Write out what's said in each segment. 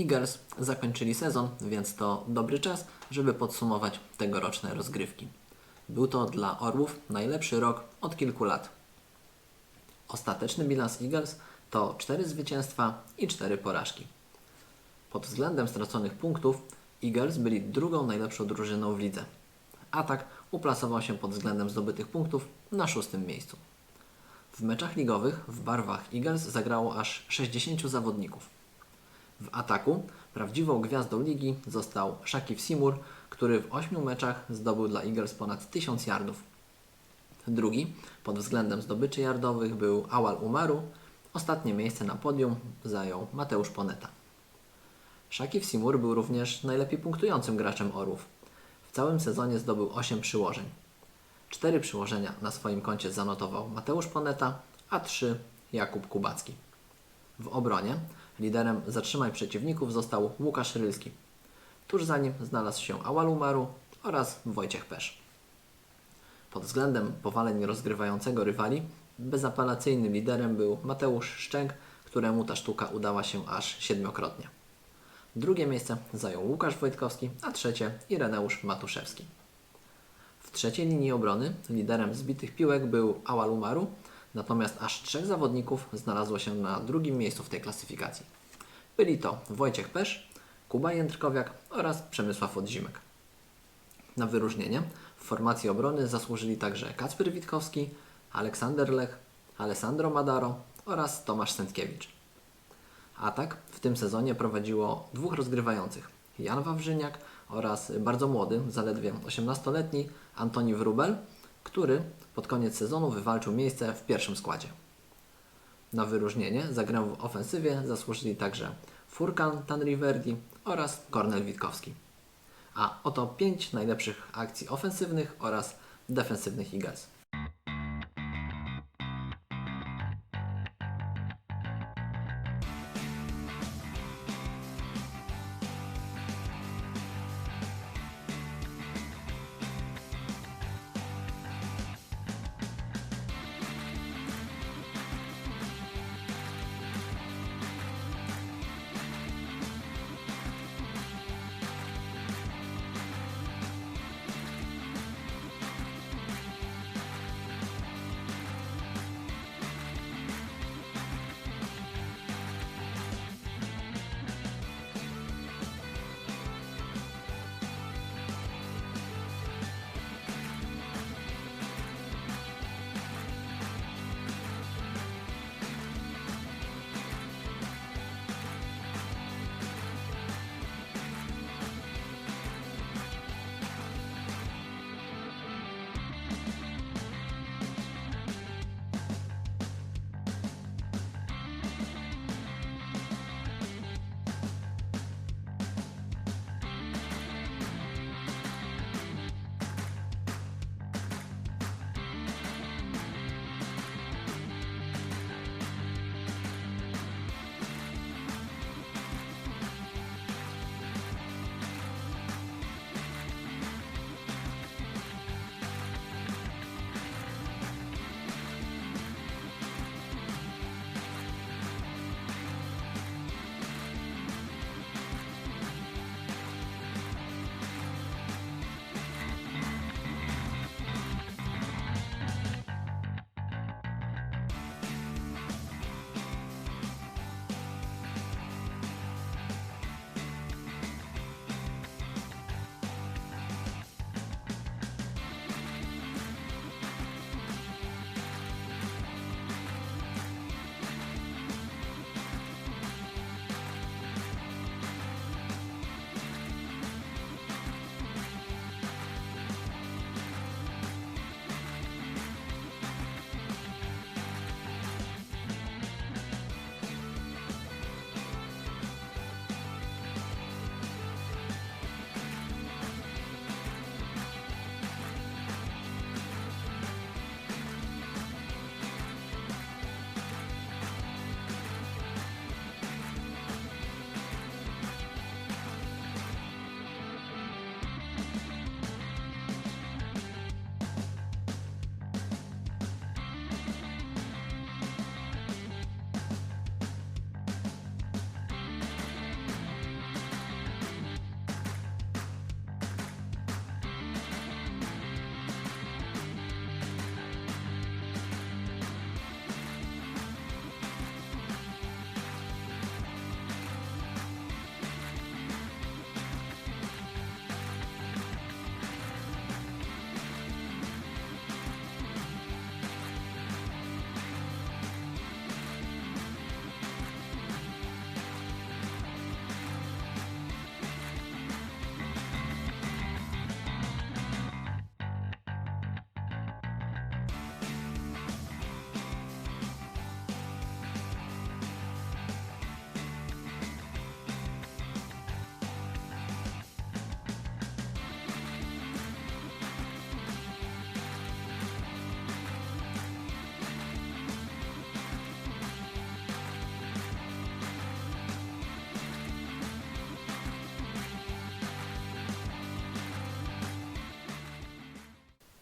Eagles zakończyli sezon, więc to dobry czas, żeby podsumować tegoroczne rozgrywki. Był to dla Orłów najlepszy rok od kilku lat. Ostateczny bilans Eagles to 4 zwycięstwa i 4 porażki. Pod względem straconych punktów Eagles byli drugą najlepszą drużyną w lidze. Atak uplasował się pod względem zdobytych punktów na szóstym miejscu. W meczach ligowych w barwach Eagles zagrało aż 60 zawodników. W ataku prawdziwą gwiazdą ligi został Shakib Simur, który w 8 meczach zdobył dla Eagles ponad 1000 yardów. Drugi pod względem zdobyczy yardowych był Awal Umaru. Ostatnie miejsce na podium zajął Mateusz Poneta. Shakib Simur był również najlepiej punktującym graczem Orłów. W całym sezonie zdobył 8 przyłożeń. Cztery przyłożenia na swoim koncie zanotował Mateusz Poneta, a trzy Jakub Kubacki. W obronie liderem zatrzymaj przeciwników został Łukasz Rylski. Tuż za nim znalazł się Awal Umaru oraz Wojciech Pesz. Pod względem powaleń rozgrywającego rywali bezapelacyjnym liderem był Mateusz Szczęk, któremu ta sztuka udała się aż siedmiokrotnie. Drugie miejsce zajął Łukasz Wojtkowski, a trzecie Ireneusz Matuszewski. W trzeciej linii obrony liderem zbitych piłek był Awal Umaru, natomiast aż trzech zawodników znalazło się na drugim miejscu w tej klasyfikacji. Byli to Wojciech Pesz, Kuba Jędrkowiak oraz Przemysław Odzimek. Na wyróżnienie w formacji obrony zasłużyli także Kacper Witkowski, Aleksander Lech, Alessandro Madaro oraz Tomasz Sętkiewicz. Atak w tym sezonie prowadziło dwóch rozgrywających. Jan Wawrzyniak oraz bardzo młody, zaledwie 18-letni Antoni Wrubel, który pod koniec sezonu wywalczył miejsce w pierwszym składzie. Na wyróżnienie za grę w ofensywie zasłużyli także Furkan Tanriverdi oraz Kornel Witkowski. A oto pięć najlepszych akcji ofensywnych oraz defensywnych Eagles.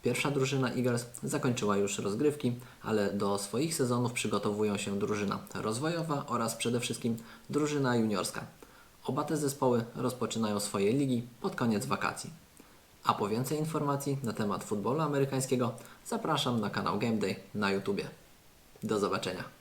Pierwsza drużyna Eagles zakończyła już rozgrywki, ale do swoich sezonów przygotowują się drużyna rozwojowa oraz przede wszystkim drużyna juniorska. Oba te zespoły rozpoczynają swoje ligi pod koniec wakacji. A po więcej informacji na temat futbolu amerykańskiego zapraszam na kanał Game Day na YouTubie. Do zobaczenia.